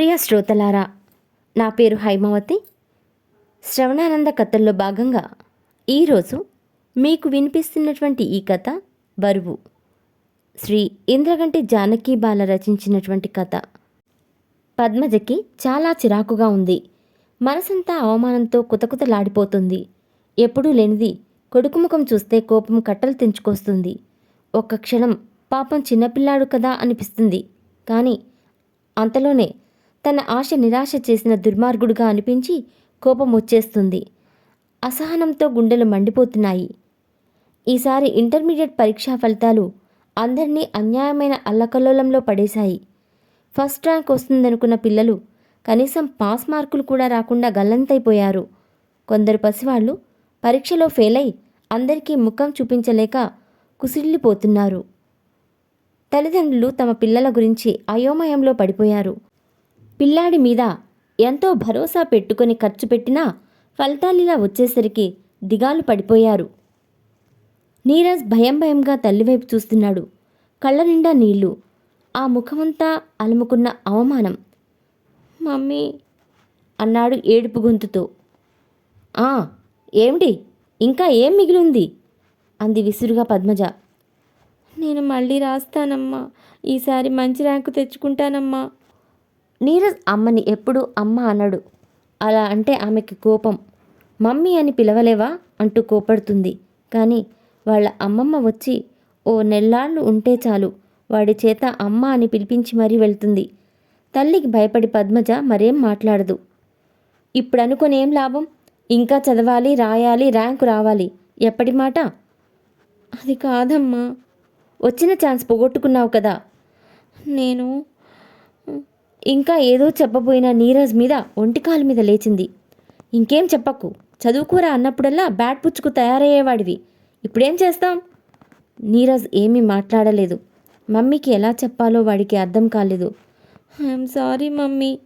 ప్రియ శ్రోతలారా నా పేరు హైమావతి. శ్రవణానంద కథల్లో భాగంగా ఈరోజు మీకు వినిపిస్తున్నటువంటి ఈ కథ బరువు. శ్రీ ఇంద్రగంటి జానకి బాల రచించినటువంటి కథ. పద్మజకి చాలా చిరాకుగా ఉంది. మనసంతా అవమానంతో కుతకుతలాడిపోతుంది. ఎప్పుడూ లేనిది కొడుకు ముఖం చూస్తే కోపం కట్టలు తెంచుకొస్తుంది. ఒక్క క్షణం పాపం చిన్నపిల్లాడు కదా అనిపిస్తుంది. కానీ అంతలోనే తన ఆశ నిరాశ చేసిన దుర్మార్గుడుగా అనిపించి కోపం వచ్చేస్తుంది. అసహనంతో గుండెలు మండిపోతున్నాయి. ఈసారి ఇంటర్మీడియట్ పరీక్షా ఫలితాలు అందరినీ అన్యాయమైన అల్లకల్లోలంలో పడేశాయి. ఫస్ట్ ర్యాంక్ వస్తుందనుకున్న పిల్లలు కనీసం పాస్ మార్కులు కూడా రాకుండా గల్లంతైపోయారు. కొందరు పసివాళ్ళు పరీక్షలో ఫెయిల్ అయి అందరికీ ముఖం చూపించలేక కుసిల్లిపోతున్నారు. తల్లిదండ్రులు తమ పిల్లల గురించి అయోమయంలో పడిపోయారు. పిల్లాడి మీద ఎంతో భరోసా పెట్టుకొని ఖర్చు పెట్టినా ఫలితాలిలా వచ్చేసరికి దిగాలు పడిపోయారు. నీరజ్ భయం భయంగా తల్లివైపు చూస్తున్నాడు. కళ్ళ నిండా నీళ్ళు. ఆ ముఖమంతా అలుముకున్న అవమానం. మమ్మీ అన్నాడు ఏడుపు గొంతుతో. "ఆ, ఏమిటి? ఇంకా ఏం మిగిలింది? అంది విసురుగా పద్మజ. నేను మళ్ళీ రాస్తానమ్మా. ఈసారి మంచి ర్యాంకు తెచ్చుకుంటానమ్మా. నీరజ్ అమ్మని ఎప్పుడు అమ్మ అనడు. అలా అంటే ఆమెకి కోపం. మమ్మీ అని పిలవలేవా? అంటూ కోపడుతుంది. కానీ వాళ్ళ అమ్మమ్మ వచ్చి ఓ నెల్లాళ్ళు ఉంటే చాలు. వాడి చేత అమ్మ అని పిలిపించి మరీ వెళ్తుంది. తల్లికి భయపడి పద్మజ మరేం మాట్లాడదు. ఇప్పుడు అనుకుని ఏం లాభం? ఇంకా చదవాలి రాయాలి ర్యాంకు రావాలి. ఎప్పటి మాట? అది కాదమ్మా. వచ్చిన ఛాన్స్ పోగొట్టుకున్నావు కదా. నేను ఇంకా ఏదో చెప్పబోయిన నీరజ్ మీద ఒంటికాలు మీద లేచింది. ఇంకేం చెప్పకు. చదువుకోరా అన్నప్పుడల్లా బ్యాట్ పుచ్చుకు తయారయ్యేవాడివి. ఇప్పుడేం చేస్తాం? నీరజ్ ఏమీ మాట్లాడలేదు. మమ్మీకి ఎలా చెప్పాలో వాడికి అర్థం కాలేదు. ఐఎమ్ సారీ మమ్మీ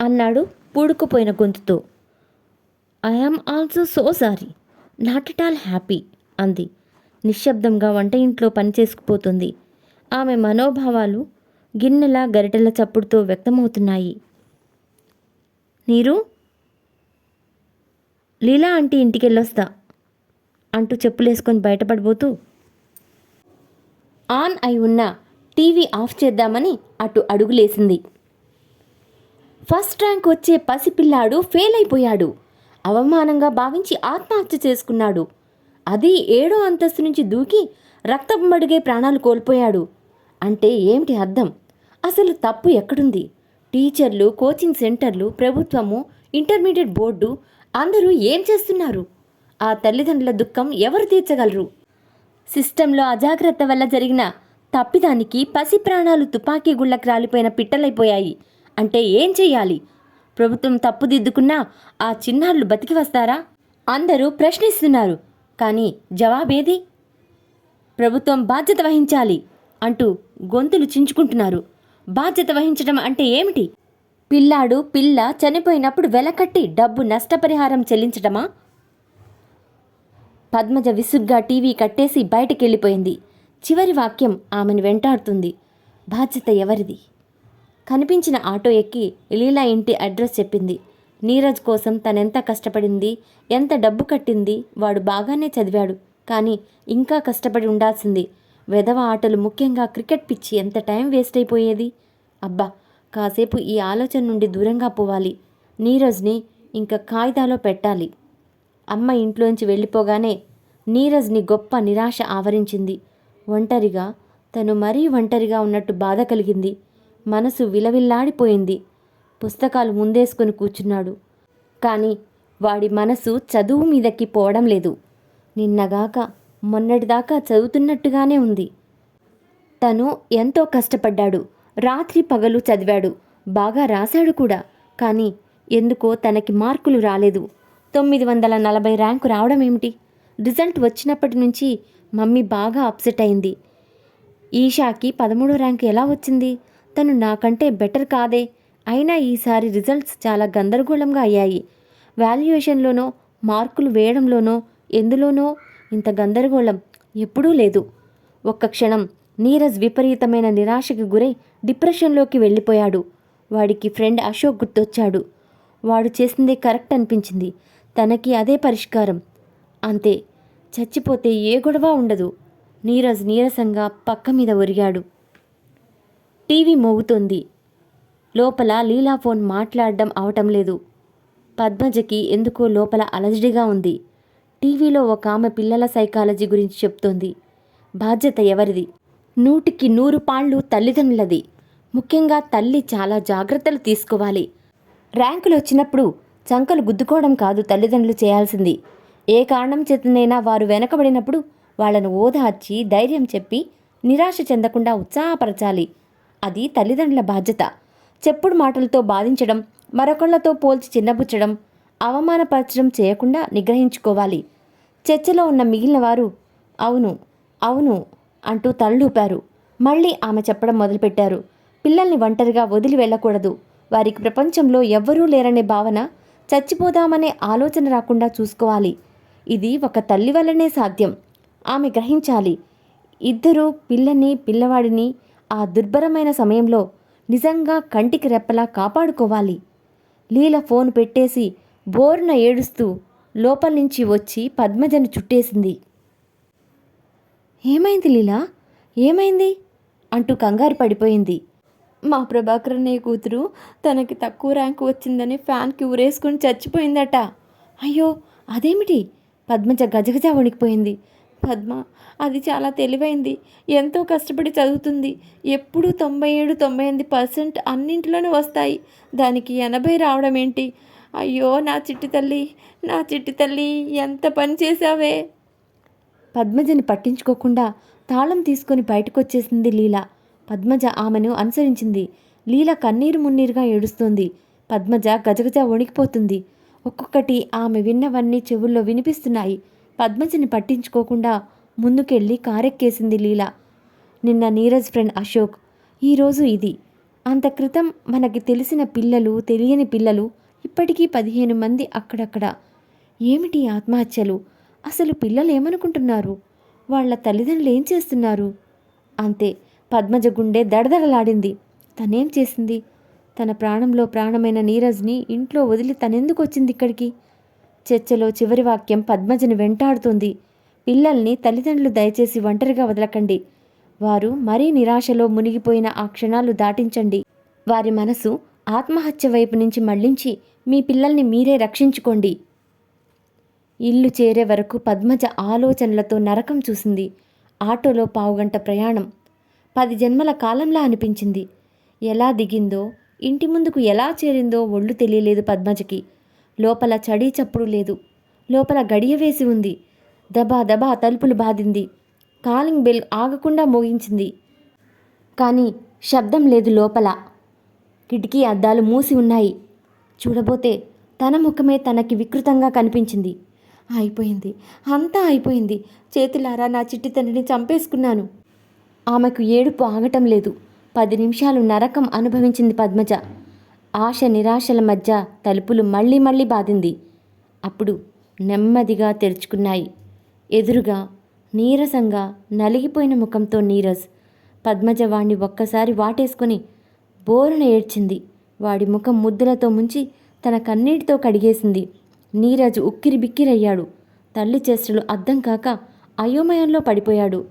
అన్నాడు పూడుకుపోయిన గొంతుతో. I am also so sorry not at all happy అంది. నిశ్శబ్దంగా వంట ఇంట్లో పనిచేసుకుపోతుంది ఆమె మనోభావాలు గిన్నెల గరిటెల చప్పుడుతో వ్యక్తమవుతున్నాయి. నీరు? లీలా ఆంటీ ఇంటికెళ్ళొస్తా అంటూ చెప్పులేసుకొని బయటపడిపోతూ ఆన్ అయి ఉన్న టీవీ ఆఫ్ చేద్దామని అటు అడుగులేసింది. ఫస్ట్ ర్యాంక్ వచ్చే పసిపిల్లాడు ఫెయిల్ అయిపోయాడు అవమానంగా భావించి ఆత్మహత్య చేసుకున్నాడు. అది ఏడో అంతస్తు నుంచి దూకి రక్తపు మడిగే ప్రాణాలు కోల్పోయాడు. అంటే ఏమిటి అర్థం? అసలు తప్పు ఎక్కడుంది? టీచర్లు కోచింగ్ సెంటర్లు ప్రభుత్వము ఇంటర్మీడియట్ బోర్డు అందరూ ఏం చేస్తున్నారు? ఆ తల్లిదండ్రుల దుఃఖం ఎవరు తీర్చగలరు? సిస్టంలో అజాగ్రత్త వల్ల జరిగిన తప్పిదానికి పసి ప్రాణాలు తుపాకీ గుళ్ళకు రాలిపోయిన పిట్టలైపోయాయి. అంటే ఏం చేయాలి ప్రభుత్వం తప్పుదిద్దుకున్నా ఆ చిన్నారులు బతికి వస్తారా? అందరూ ప్రశ్నిస్తున్నారు. కానీ జవాబేది? ప్రభుత్వం బాధ్యత వహించాలి అంటూ గొంతులు చించుకుంటున్నారు. బాధ్యత వహించడం అంటే ఏమిటి? పిల్లాడు పిల్ల చనిపోయినప్పుడు వెలకట్టి డబ్బు నష్టపరిహారం చెల్లించడమా పద్మజ విసుగ్గా టీవీ కట్టేసి బయటకెళ్ళిపోయింది. చివరి వాక్యం ఆమెను వెంటాడుతుంది. బాధ్యత ఎవరిది? కనిపించిన ఆటో ఎక్కి లీలా ఇంటి అడ్రస్ చెప్పింది. నీరజ్ కోసం తనెంత కష్టపడింది? ఎంత డబ్బు కట్టింది? వాడు బాగానే చదివాడు. కానీ ఇంకా కష్టపడి ఉండాల్సింది వెధవ ఆటలు ముఖ్యంగా క్రికెట్ పిచ్చి ఎంత టైం వేస్ట్ అయిపోయేది? అబ్బా కాసేపు ఈ ఆలోచన నుండి దూరంగా పోవాలి. నీరజ్ని ఇంకా కాగితాలో పెట్టాలి. అమ్మ ఇంట్లోంచి వెళ్ళిపోగానే నీరజ్ని గొప్ప నిరాశ ఆవరించింది. ఒంటరిగా తను మరీ ఒంటరిగా ఉన్నట్టు బాధ కలిగింది. మనసు విలవిల్లాడిపోయింది. పుస్తకాలు ముందేసుకొని కూర్చున్నాడు. కానీ వాడి మనసు చదువు మీదకి పోవడం లేదు. నిన్నగాక మొన్నటిదాకా చదువుతున్నట్టుగానే ఉంది. తను ఎంతో కష్టపడ్డాడు. రాత్రి పగలు చదివాడు. బాగా రాశాడు కూడా. కానీ ఎందుకో తనకి మార్కులు రాలేదు. తొమ్మిది వందల నలభై ర్యాంకు రావడం ఏమిటి? రిజల్ట్ వచ్చినప్పటి నుంచి మమ్మీ బాగా అప్సెట్ అయింది. ఈషాకి పదమూడో ర్యాంకు ఎలా వచ్చింది? తను నాకంటే బెటర్ కాదే. అయినా ఈసారి రిజల్ట్స్ చాలా గందరగోళంగా అయ్యాయి. వాల్యుయేషన్లోనో మార్కులు వేయడంలోనో ఎందులోనో ఇంత గందరగోళం ఎప్పుడూ లేదు. ఒక్క క్షణం నీరజ్ విపరీతమైన నిరాశకు గురై డిప్రెషన్లోకి వెళ్ళిపోయాడు. వాడికి ఫ్రెండ్ అశోక్ గుర్తొచ్చాడు. వాడు చేసిందే కరెక్ట్ అనిపించింది. తనకి అదే పరిష్కారం. అంతే. చచ్చిపోతే ఏ గొడవ ఉండదు. నీరజ్ నీరసంగా పక్క మీద ఒరిగాడు. టీవీ మోగుతోంది. లోపల లీలా ఫోన్ మాట్లాడడం అవటం లేదు. పద్మజకి ఎందుకో లోపల అలజడిగా ఉంది. టీవీలో ఒక ఆమె పిల్లల సైకాలజీ గురించి చెప్తోంది. బాధ్యత ఎవరిది? నూటికి నూరు పాళ్ళు తల్లిదండ్రులది. ముఖ్యంగా తల్లి చాలా జాగ్రత్తలు తీసుకోవాలి. ర్యాంకులు వచ్చినప్పుడు చంకలు గుద్దుకోవడం కాదు తల్లిదండ్రులు చేయాల్సింది. ఏ కారణం చేతనైనా వారు వెనకబడినప్పుడు వాళ్ళను ఓదార్చి ధైర్యం చెప్పి నిరాశ చెందకుండా ఉత్సాహపరచాలి. అది తల్లిదండ్రుల బాధ్యత. చెప్పుడు మాటలతో బాధించడం మరొకళ్ళతో పోల్చి చిన్నబుచ్చడం అవమానపరచడం చేయకుండా నిగ్రహించుకోవాలి. చర్చలో ఉన్న మిగిలిన వారు అవును అవును అంటూ తలూపారు మళ్ళీ ఆమె చెప్పడం మొదలుపెట్టారు. పిల్లల్ని ఒంటరిగా వదిలి వెళ్ళకూడదు. వారికి ప్రపంచంలో ఎవ్వరూ లేరనే భావన చచ్చిపోదామనే ఆలోచన రాకుండా చూసుకోవాలి. ఇది ఒక తల్లి వల్లనే సాధ్యం. ఆమె గ్రహించాలి ఇద్దరూ పిల్లని పిల్లవాడిని ఆ దుర్భరమైన సమయంలో నిజంగా కంటికి రెప్పలా కాపాడుకోవాలి లీల ఫోన్ పెట్టేసి బోరున ఏడుస్తూ లోపల నుంచి వచ్చి పద్మజను చుట్టేసింది. ఏమైంది లీలా? ఏమైంది? అంటూ కంగారు పడిపోయింది. మా ప్రభాకర్ అన్నయ్య కూతురు తనకి తక్కువ ర్యాంకు వచ్చిందని ఫ్యాన్కి ఉరేసుకుని చచ్చిపోయిందట. అయ్యో అదేమిటి? పద్మజ గజగజ వణికిపోయింది. పద్మ అది చాలా తెలివైంది. ఎంతో కష్టపడి చదువుతుంది. ఎప్పుడూ తొంభై ఏడు తొంభై ఎనిమిది పర్సెంట్ అన్నింటిలోనూ వస్తాయి. దానికి ఎనభై రావడం ఏంటి అయ్యో నా చిట్టి తల్లి నా చిట్టి తల్లి ఎంత పని చేశావే? పద్మజని పట్టించుకోకుండా తాళం తీసుకొని బయటకొచ్చేసింది లీల. పద్మజ ఆమెను అనుసరించింది. లీల కన్నీరు మున్నీరుగా ఏడుస్తోంది. పద్మజ గజగజ వణికిపోతుంది. ఒక్కొక్కటి ఆమె విన్నవన్నీ చెవుల్లో వినిపిస్తున్నాయి. పద్మజని పట్టించుకోకుండా ముందుకెళ్ళి కారెక్కేసింది లీల. నిన్న నీరజ్ ఫ్రెండ్ అశోక్ ఈరోజు ఇది. అంత క్రితం మనకి తెలిసిన పిల్లలు తెలియని పిల్లలు ఇప్పటికీ పదిహేను మంది అక్కడక్కడ. ఏమిటి ఆత్మహత్యలు? అసలు పిల్లలు ఏమనుకుంటున్నారు? వాళ్ళ తల్లిదండ్రులు ఏం చేస్తున్నారు? అంతే పద్మజ గుండె దడదడలాడింది. తనేం చేసింది? తన ప్రాణంలో ప్రాణమైన నీరజ్ని ఇంట్లో వదిలి తనెందుకు వచ్చింది ఇక్కడికి? చర్చలో చివరి వాక్యం పద్మజని వెంటాడుతుంది. పిల్లల్ని తల్లిదండ్రులు దయచేసి ఒంటరిగా వదలకండి. వారు మరీ నిరాశలో మునిగిపోయిన ఆ క్షణాలు దాటించండి. వారి మనసు ఆత్మహత్య వైపు నుంచి మళ్ళించి మీ పిల్లల్ని మీరే రక్షించుకోండి. ఇల్లు చేరే వరకు పద్మజ ఆలోచనలతో నరకం చూసింది. ఆటోలో పావుగంట ప్రయాణం. పది జన్మల కాలంలా అనిపించింది. ఎలా దిగిందో ఇంటి ముందుకు ఎలా చేరిందో ఒళ్ళు తెలియలేదు పద్మజకి. లోపల చడీ చప్పుడు లేదు. లోపల గడియ వేసి ఉంది. దబా దబా తలుపులు బాదింది కాలింగ్ బెల్ ఆగకుండా మోగించింది. కానీ శబ్దం లేదు లోపల. కిటికీ అద్దాలు మూసి ఉన్నాయి. చూడబోతే తన ముఖమే తనకి వికృతంగా కనిపించింది. అయిపోయింది. అంతా అయిపోయింది. చేతులారా నా చిట్టి తండ్రిని చంపేసుకున్నాను. ఆమెకు ఏడుపు ఆగటం లేదు. పది నిమిషాలు నరకం అనుభవించింది పద్మజ. ఆశ నిరాశల మధ్య తలుపులు మళ్ళీ మళ్ళీ బాధింది. అప్పుడు నెమ్మదిగా తెరుచుకున్నాయి. ఎదురుగా నీరసంగా నలిగిపోయిన ముఖంతో నీరజ్ పద్మజ వాణ్ణి ఒక్కసారి వాటేసుకొని బోరున ఏడ్చింది. వాడి ముఖం ముద్దులతో ముంచి తన కన్నీటితో కడిగేసింది. నీరజ్ ఉక్కిరి బిక్కిరయ్యాడు తల్లి చేష్టలు అర్థం కాక అయోమయంలో పడిపోయాడు.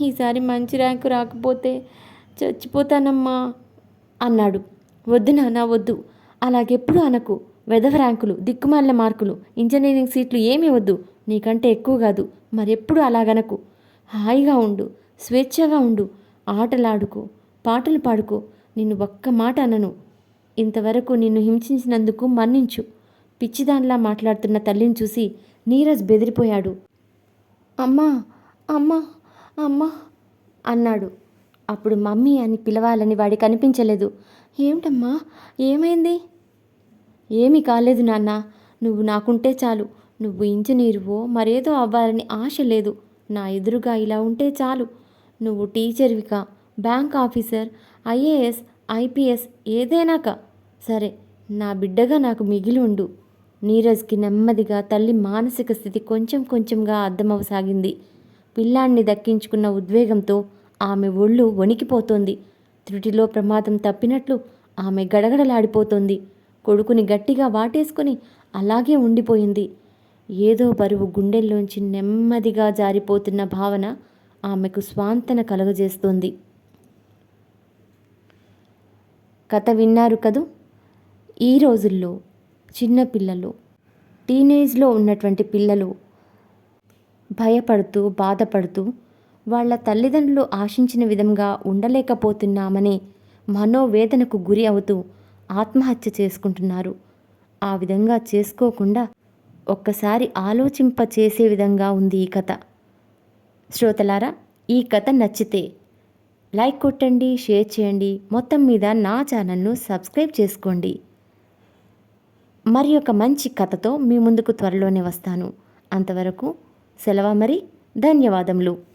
ఈసారి మంచి ర్యాంకు రాకపోతే చచ్చిపోతానమ్మా అన్నాడు. వద్దు నానా వద్దు. అలాగెప్పుడు అనకు. వెధవ ర్యాంకులు దిక్కుమాలిన మార్కులు ఇంజనీరింగ్ సీట్లు ఏమీ వద్దు. నీకంటే ఎక్కువ కాదు. మరెప్పుడు అలాగనకు. హాయిగా ఉండు. స్వేచ్ఛగా ఉండు. ఆటలాడుకో. పాటలు పాడుకో. నిన్ను ఒక్క మాట అనను. ఇంతవరకు నిన్ను హింసించినందుకు మన్నించు. పిచ్చిదానిలా మాట్లాడుతున్న తల్లిని చూసి నీరజ్ బెదిరిపోయాడు. అమ్మా అమ్మా అమ్మా అన్నాడు. అప్పుడు మమ్మీ అని పిలవాలని వాడి కనిపించలేదు. ఏమిటమ్మా ఏమైంది? ఏమీ కాలేదు నాన్న. నువ్వు నాకుంటే చాలు. నువ్వు ఇంజనీరువో మరేదో అవ్వాలని ఆశ లేదు. నా ఎదురుగా ఇలా ఉంటే చాలు. నువ్వు టీచర్వికా బ్యాంక్ ఆఫీసర్ ఐఏఎస్ ఐపీఎస్ ఏదైనాక సరే నా బిడ్డగా నాకు మిగిలి ఉండు నీరజ్కి నెమ్మదిగా తల్లి మానసిక స్థితి కొంచెం కొంచెంగా అర్థమవసాగింది. పిల్లాన్ని దక్కించుకున్న ఉద్వేగంతో ఆమె ఒళ్ళు వణికిపోతోంది. త్రుటిలో ప్రమాదం తప్పినట్లు ఆమె గడగడలాడిపోతోంది. కొడుకుని గట్టిగా వాటేసుకొని అలాగే ఉండిపోయింది. ఏదో బరువు గుండెల్లోంచి నెమ్మదిగా జారిపోతున్న భావన ఆమెకు స్వాంతన కలుగజేస్తోంది. కథ విన్నారు కదూ? ఈ రోజుల్లో చిన్నపిల్లలు టీనేజ్లో ఉన్నటువంటి పిల్లలు భయపడుతూ బాధపడుతూ వాళ్ళ తల్లిదండ్రులు ఆశించిన విధంగా ఉండలేకపోతున్నామని మనోవేదనకు గురి అవుతూ ఆత్మహత్య చేసుకుంటున్నారు. ఆ విధంగా చేసుకోకుండా ఒక్కసారి ఆలోచింప చేసే విధంగా ఉంది ఈ కథ. శ్రోతలారా ఈ కథ నచ్చితే లైక్ కొట్టండి షేర్ చేయండి. మొత్తం మీద నా ఛానల్ను సబ్స్క్రైబ్ చేసుకోండి. మరి ఒక మంచి కథతో మీ ముందుకు త్వరలోనే వస్తాను. అంతవరకు సెలవు మరి? ధన్యవాదములు.